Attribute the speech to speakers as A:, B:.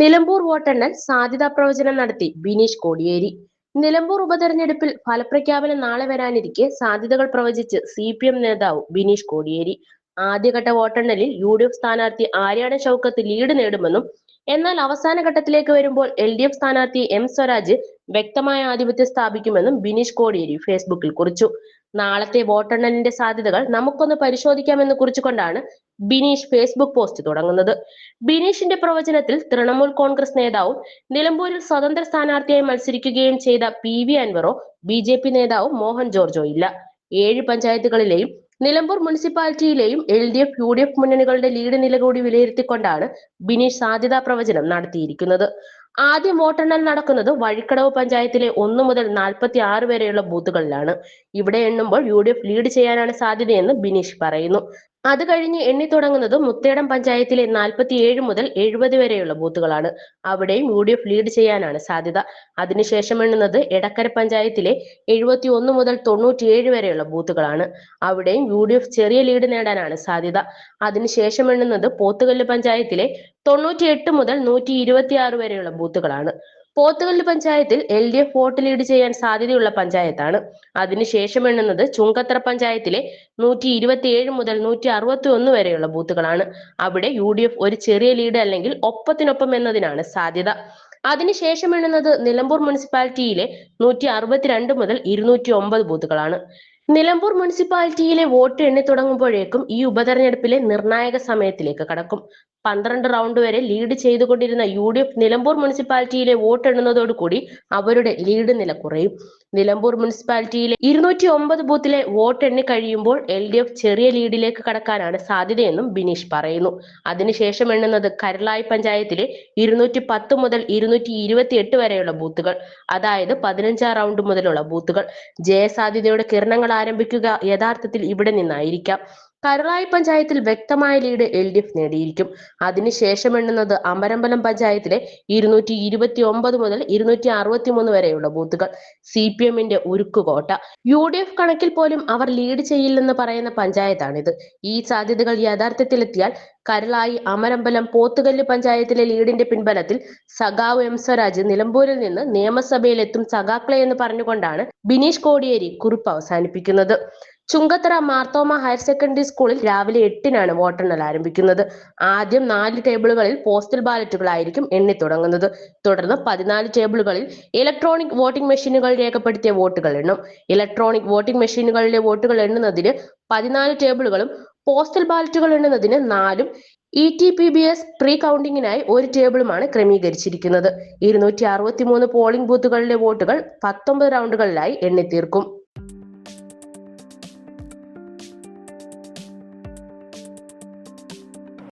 A: നിലമ്പൂർ വോട്ടെണ്ണൽ സാധ്യതാ പ്രവചനം നടത്തി ബിനീഷ് കോടിയേരി. നിലമ്പൂർ ഉപതെരഞ്ഞെടുപ്പിൽ ഫലപ്രഖ്യാപനം നാളെ വരാനിരിക്കെ സാധ്യതകൾ പ്രവചിച്ച് സി പി എം നേതാവ് ബിനീഷ് കോടിയേരി. ആദ്യഘട്ട വോട്ടെണ്ണലിൽ യു ഡി എഫ് സ്ഥാനാർത്ഥി ആര്യാടൻ ഷൗക്കത്ത് ലീഡ് നേടുമെന്നും എന്നാൽ അവസാന ഘട്ടത്തിലേക്ക് വരുമ്പോൾ എൽ ഡി എഫ് സ്ഥാനാർത്ഥി എം സ്വരാജ് വ്യക്തമായ ആധിപത്യം സ്ഥാപിക്കുമെന്നും ബിനീഷ് കോടിയേരി ഫേസ്ബുക്കിൽ കുറിച്ചു. നാളത്തെ വോട്ടെണ്ണലിന്റെ സാധ്യതകൾ നമുക്കൊന്ന് പരിശോധിക്കാമെന്ന് കുറിച്ചുകൊണ്ടാണ് ബിനീഷ് ഫേസ്ബുക്ക് പോസ്റ്റ് തുടങ്ങുന്നത്. ബിനീഷിന്റെ പ്രവചനത്തിൽ തൃണമൂൽ കോൺഗ്രസ് നേതാവും നിലമ്പൂരിൽ സ്വതന്ത്ര സ്ഥാനാർത്ഥിയായി മത്സരിക്കുകയും ചെയ്ത പി വി അൻവറോ ബി ജെ പി നേതാവ് മോഹൻ ജോർജോ ഇല്ല. ഏഴ് പഞ്ചായത്തുകളിലെയും Nilambur മുനിസിപ്പാലിറ്റിയിലെയും L D F U D F മുന്നണികളുടെ ലീഡ് നില കൂടി വിലയിരുത്തിക്കൊണ്ടാണ് ബിനീഷ് സാധ്യതാ പ്രവചനം നടത്തിയിരിക്കുന്നത്. ആദ്യം വോട്ടെണ്ണൽ നടക്കുന്നത് വഴിക്കടവ് പഞ്ചായത്തിലെ ഒന്ന് മുതൽ നാൽപ്പത്തി ആറ് വരെയുള്ള ബൂത്തുകളിലാണ്. ഇവിടെ എണ്ണുമ്പോൾ യു ഡി എഫ് ലീഡ് ചെയ്യാനാണ് സാധ്യതയെന്ന് ബിനീഷ് പറയുന്നു. അത് കഴിഞ്ഞ് എണ്ണി തുടങ്ങുന്നത് മുത്തേടം പഞ്ചായത്തിലെ നാൽപ്പത്തിയേഴ് മുതൽ എഴുപത് വരെയുള്ള ബൂത്തുകളാണ്. അവിടെയും യു ഡി എഫ് ലീഡ് ചെയ്യാനാണ് സാധ്യത. അതിനുശേഷം എണ്ണുന്നത് എടക്കര പഞ്ചായത്തിലെ എഴുപത്തി ഒന്ന് മുതൽ തൊണ്ണൂറ്റിയേഴ് വരെയുള്ള ബൂത്തുകളാണ്. അവിടെയും യു ഡി എഫ് ചെറിയ ലീഡ് നേടാനാണ് സാധ്യത. അതിനുശേഷം എണ്ണുന്നത് പോത്തുകല്ല് പഞ്ചായത്തിലെ തൊണ്ണൂറ്റിയെട്ട് മുതൽ നൂറ്റി ഇരുപത്തിയാറ് വരെയുള്ള ബൂത്തുകളാണ്. പോത്തുകല്ല് പഞ്ചായത്തിൽ L D F vote lead ചെയ്യാൻ സാധ്യതയുള്ള പഞ്ചായത്താണ്. അതിനുശേഷം എണ്ണുന്നത് ചുങ്കത്തറ പഞ്ചായത്തിലെ നൂറ്റി ഇരുപത്തിയേഴ് മുതൽ നൂറ്റി അറുപത്തി ഒന്ന് വരെയുള്ള ബൂത്തുകളാണ്. അവിടെ യു ഡി എഫ് ഒരു ചെറിയ ലീഡ് അല്ലെങ്കിൽ ഒപ്പത്തിനൊപ്പം എന്നതിനാണ് സാധ്യത. അതിനുശേഷം എണ്ണുന്നത് നിലമ്പൂർ മുനിസിപ്പാലിറ്റിയിലെ നൂറ്റി അറുപത്തിരണ്ട് മുതൽ ഇരുന്നൂറ്റി ഒമ്പത് ബൂത്തുകളാണ്. നിലമ്പൂർ മുനിസിപ്പാലിറ്റിയിലെ വോട്ട് എണ്ണി തുടങ്ങുമ്പോഴേക്കും ഈ ഉപതെരഞ്ഞെടുപ്പിലെ നിർണായക സമയത്തിലേക്ക് കടക്കും. പന്ത്രണ്ട് റൗണ്ട് വരെ ലീഡ് ചെയ്തുകൊണ്ടിരുന്ന യു ഡി എഫ് നിലമ്പൂർ മുനിസിപ്പാലിറ്റിയിലെ വോട്ട് എണ്ണുന്നതോടുകൂടി അവരുടെ ലീഡ് നില കുറയും. നിലമ്പൂർ മുനിസിപ്പാലിറ്റിയിലെ ഇരുന്നൂറ്റി ഒമ്പത് ബൂത്തിലെ വോട്ട് എണ്ണി കഴിയുമ്പോൾ എൽ ഡി എഫ് ചെറിയ ലീഡിലേക്ക് കടക്കാനാണ് സാധ്യതയെന്നും ബിനീഷ് പറയുന്നു. അതിനുശേഷം എണ്ണുന്നത് കരളായി പഞ്ചായത്തിലെ ഇരുന്നൂറ്റി പത്ത് മുതൽ ഇരുന്നൂറ്റി ഇരുപത്തി എട്ട് വരെയുള്ള ബൂത്തുകൾ അതായത് പതിനഞ്ചാം റൗണ്ട് മുതലുള്ള ബൂത്തുകൾ. ജയസാധ്യതയുടെ കിരണങ്ങൾ ആരംഭിക്കുക യഥാർത്ഥത്തിൽ ഇവിടെ നിന്നായിരിക്കാം. കരളായി പഞ്ചായത്തിൽ വ്യക്തമായ ലീഡ് എൽ ഡി എഫ് നേടിയിരിക്കും. അതിനുശേഷം എണ്ണുന്നത് അമരമ്പലം പഞ്ചായത്തിലെ ഇരുന്നൂറ്റി ഇരുപത്തി ഒമ്പത് മുതൽ ഇരുന്നൂറ്റി അറുപത്തി മൂന്ന് വരെയുള്ള ബൂത്തുകൾ. സി പി എമ്മിന്റെ ഉരുക്കുകോട്ട യു ഡി എഫ് കണക്കിൽ പോലും അവർ ലീഡ് ചെയ്യില്ലെന്ന് പറയുന്ന പഞ്ചായത്താണിത്. ഈ സാധ്യതകൾ യഥാർത്ഥത്തിലെത്തിയാൽ കരളായി അമരമ്പലം പോത്തുകല്ല് പഞ്ചായത്തിലെ ലീഡിന്റെ പിൻബലത്തിൽ സഖാവ് എം സ്വരാജ് നിലമ്പൂരിൽ നിന്ന് നിയമസഭയിലെത്തും സഖാക്കളെ എന്ന് പറഞ്ഞുകൊണ്ടാണ് ബിനീഷ് കോടിയേരി കുറിപ്പ് അവസാനിപ്പിക്കുന്നത്. ചുങ്കത്തറ മാർത്തോമ ഹയർ സെക്കൻഡറി സ്കൂളിൽ രാവിലെ എട്ടിനാണ് വോട്ടെണ്ണൽ ആരംഭിക്കുന്നത്. ആദ്യം നാല് ടേബിളുകളിൽ പോസ്റ്റൽ ബാലറ്റുകളായിരിക്കും എണ്ണി തുടങ്ങുന്നത്. തുടർന്ന് പതിനാല് ടേബിളുകളിൽ ഇലക്ട്രോണിക് വോട്ടിംഗ് മെഷീനുകൾ രേഖപ്പെടുത്തിയ വോട്ടുകൾ എണ്ണും. ഇലക്ട്രോണിക് വോട്ടിംഗ് മെഷീനുകളിലെ വോട്ടുകൾ എണ്ണുന്നതിന് പതിനാല് ടേബിളുകളും പോസ്റ്റൽ ബാലറ്റുകൾ എണ്ണുന്നതിന് നാലും E T P B S pre കൗണ്ടിങ്ങിനായി ഒരു ടേബിളുമാണ് ക്രമീകരിച്ചിരിക്കുന്നത്. ഇരുന്നൂറ്റി അറുപത്തി മൂന്ന് പോളിംഗ് ബൂത്തുകളിലെ വോട്ടുകൾ പത്തൊമ്പത് റൗണ്ടുകളിലായി എണ്ണിത്തീർക്കും.